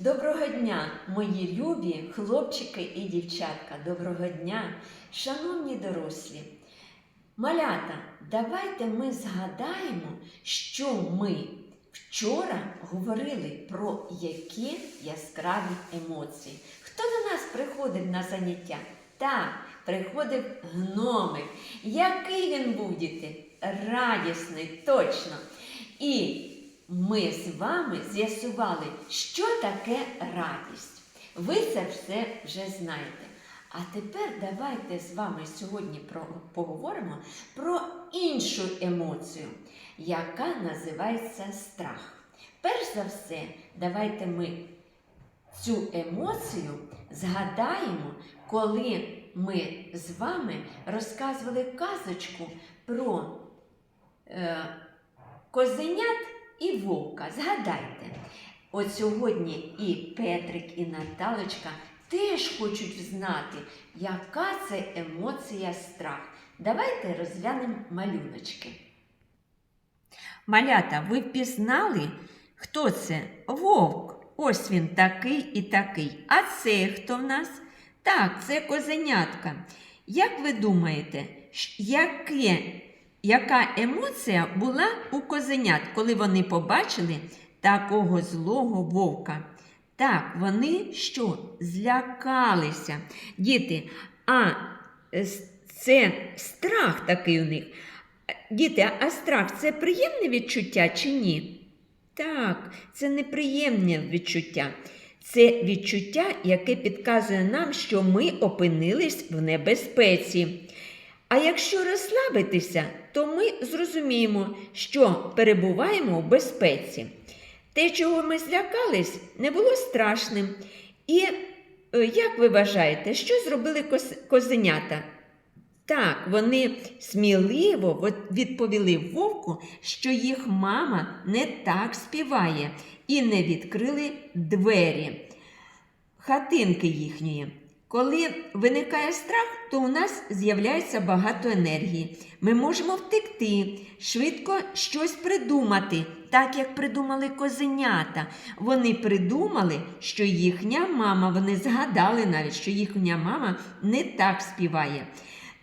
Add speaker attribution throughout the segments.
Speaker 1: Доброго дня, мої любі хлопчики і дівчатка. Доброго дня, шановні дорослі. Малята, давайте ми згадаємо, що ми вчора говорили про які яскраві емоції. Хто до нас приходив на заняття? Так, приходив гномик. Який він діти? Радісний, точно. І ми з вами з'ясували, що таке радість. Ви це все вже знаєте. А тепер давайте з вами сьогодні про, поговоримо про іншу емоцію, яка називається страх. Перш за все, давайте ми цю емоцію згадаємо, коли ми з вами розказували казочку про е, козенят і вовка. Згадайте, от сьогодні і Петрик, і Наталочка теж хочуть знати, яка це емоція страх. Давайте розглянемо малюночки. Малята, ви впізнали, хто це? Вовк. Ось він такий і такий. А це хто в нас? Так, це козенятка. Як ви думаєте, яке, яка емоція була у козенят, коли вони побачили такого злого вовка? Так, вони що? Злякалися. Діти, а е, це страх такий у них. Діти, а страх це приємне відчуття чи ні? Так, це неприємне відчуття. Це відчуття, яке підказує нам, що ми опинились в небезпеці. А якщо розслабитися, то ми зрозуміємо, що перебуваємо в безпеці. Те, чого ми злякались, не було страшним. І е, як ви вважаєте, що зробили козенята? Так, вони сміливо відповіли вовку, що їх мама не так співає, і не відкрили двері хатинки їхньої. Коли виникає страх, то у нас з'являється багато енергії. Ми можемо втекти, швидко щось придумати, так як придумали козенята. Вони придумали, що їхня мама, вони згадали навіть, що їхня мама не так співає.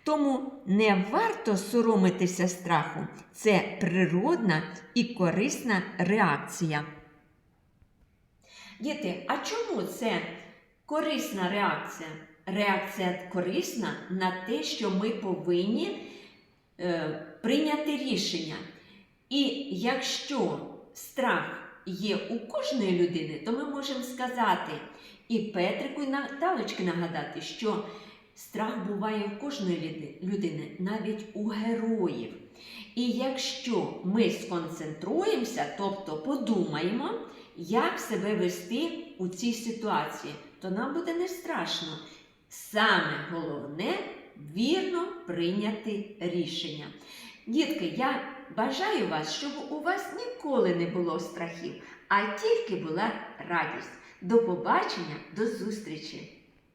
Speaker 1: Тому не варто соромитися страху. Це природна і корисна реакція. Діти, а чому це корисна реакція? Реакція корисна на те, що ми повинні е, прийняти рішення. І якщо страх є у кожної людини, то ми можемо сказати і Петрику, і Наталочки нагадати, що страх буває у кожної людини, навіть у героїв. І якщо ми сконцентруємося, тобто подумаємо, як себе вести у цій ситуації, то нам буде не страшно. Саме головне вірно прийняти рішення. Дітки, я бажаю вас, щоб у вас ніколи не було страхів, а тільки була радість. До побачення, до зустрічі!